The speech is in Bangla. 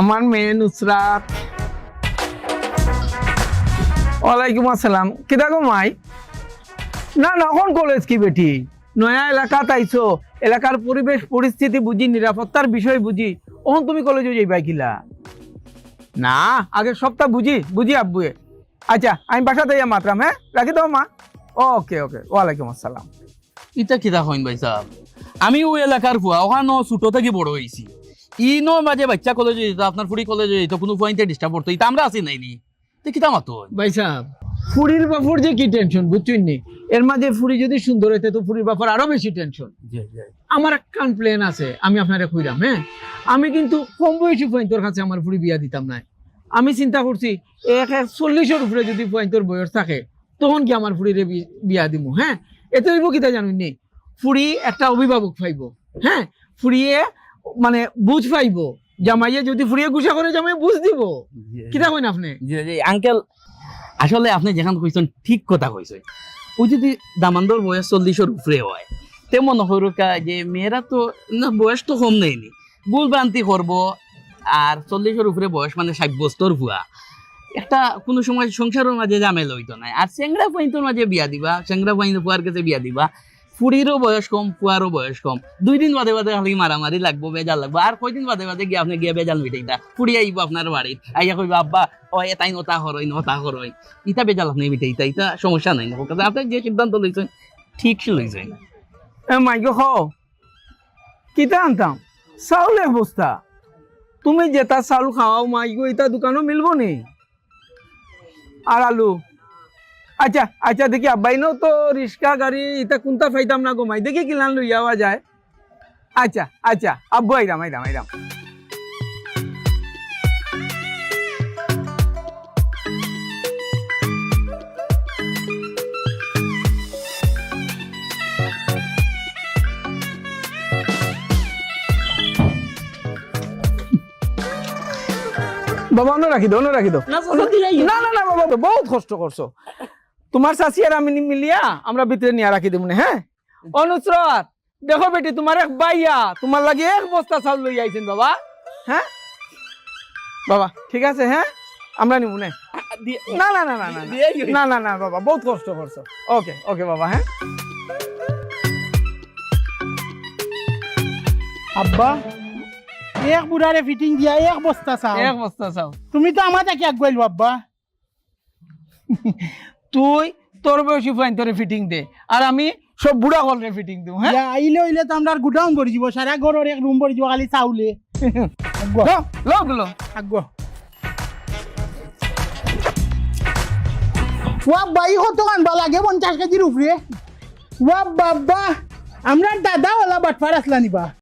আমার মেয়ে নুসরাত। ওয়ালাইকুম আসসালাম। গো মাই? না না, কোন কলেজ কি বেটি? নয়া এলাকা তাইছো। এলাকার পরিবেশ, পরিস্থিতি বুঝি, নিরাপত্তার বিষয় বুঝি। ওহন তুমি কলেজে যাইবা কিলা? না আগে সপ্তাহ বুঝি বুঝি আব্বুয়ে আচ্ছা আমি বাসাতে যাই মাত্রাম হ্যাঁ? রাখি দাও মা। ওকে ওকে, ওয়ালাইকুম আসসালাম। ইটা কিতা হইন ভাই সাহেব? আমি ওই এলাকার ফুয়া ওখানে ছোট থেকে বড় হয়েছি ই ন মাঝে বাচ্চা কলেজে যেত আপনার ফুড়ি কলেজে যেত কোনো পয়েন্টে ডিস্টার্ব করতো আমরা নাইনি তো কিতা মাতো? ভাই সাহেব বাপুর যে কি টেনশন বুঝছেন নি? এর মাঝে ফুরি যদি সুন্দর হইতে তো বাপুর আরও বেশি টেনশন আমার প্লেন আছে আমি আপনারে হ্যাঁ? আমি কিন্তু কম বয়সী পয়েন্টর কাছে আমার ফুরি বিয়া দিতাম না আমি চিন্তা করছি এক এক চল্লিশের উপরে যদি পয়েন্টর বয়স থাকে তখন কি আমার ফুরিরে বি- বিয়া দিব হ্যাঁ? এতে হইব কিতা জানুন নি? ফুরি একটা অভিভাবক পাইব হ্যাঁ? ফুরিয়ে মানে বুঝ পাইব। জামাইয়ে যদি ফুরিয়ে গুছা করে জামাই বুঝ দিব। কিতা কইন আপনি? আঙ্কেল আসলে আপনি যেখান কইছেন ঠিক কথা কইছেন। ও যদি দামান্দর বয়স চল্লিশের উপরে হয় তে মনে হরুকা যে মেয়েরা তো না বয়স তো কম নেইনি ভুল ভ্রান্তি করব আর চল্লিশের উপরে বয়স মানে ষাট বস্তর ভুয়া একটা কোনো সময় সংসারের মাঝে জামেল হইতো না আর চেংড়া পয়েন্টের মাঝে বিয়া দিবা চেংড়া পয়েন্ট ফুয়ার কাছে বিয়া দিবা। ফুড়িরও বয়স কম, ফুয়ারও বয়স কম। দুই দিন বাদে বাদে খালি মারামারি লাগবো, বেজাল লাগবো। আর কয়দিন বাদে বাদে গিয়ে আপনি গিয়ে বেজাল মিটাইতা ফুড়ি আইব আপনার বাড়িত আইয়া কইবা, আব্বা ও এটাই নতা হরই নতা হরই। ইটা বেজাল আপনি মিটাইতা ইটা সমস্যা নাই না আপনি যে সিদ্ধান্ত লইছেন, ঠিক লইছেন মাইকে খ কিতা আনতাম? চাউল এক বস্তা। তুমি যেটা চাউল খাওয়াও মাইগো এটা দোকানও মিলবো নি? আর আলু? আচ্ছা আচ্ছা দেখি আব্বাইনো তো রিক্সা গাড়ি এটা কোনটা ফাইতাম না গো মাই? দেখি কিলান লই যাওয়া যায়। আচ্ছা আচ্ছা আব্বু আইরাম আইরাম আইরাম বাবা অন্য রাখি দাও অন্য রাখি দাও না না না বাবা বহুত কষ্ট করছ। তোমার চাষি আর আমি মিলিয়া আমরা ভিতরে নিয়ে রাখি দেবো হ্যাঁ? অনুসরত দেখো বেটি তোমার এক বাইয়া তোমার লাগে এক বস্তা চাউল লই আইছেন বাবা হ্যাঁ? বাবা ঠিক আছে হ্যাঁ? আমরা নিব না। না না না না না না। না না বাবা বহুত কষ্ট করছ। ওকে ওকে বাবা হ্যাঁ? আব্বা এক বুড়ারে ফিটিং দিয়া এক বস্তা চাও এক বস্তা চাও তুমি তো আমার তাকে আগুয়াইলো আব্বা। তুই তোর বয়সী ফাইন তোরে ফিটিং দে। আর আমি সব বুড়া হলরে ফিটিং দেবো হ্যাঁ? আইলে হইলে তো আমরা গুডাউন ভরি যাব সারা ঘরের এক রুম ভরি যাব খালি চাউলে। আগুয়া লো লো। গুলো ওয়া বাই কত আনবা লাগে? পঞ্চাশ কেজির উপরে। ওয়া বাবা আমরা দাদা ওলা বাটফার আসলা নিবা।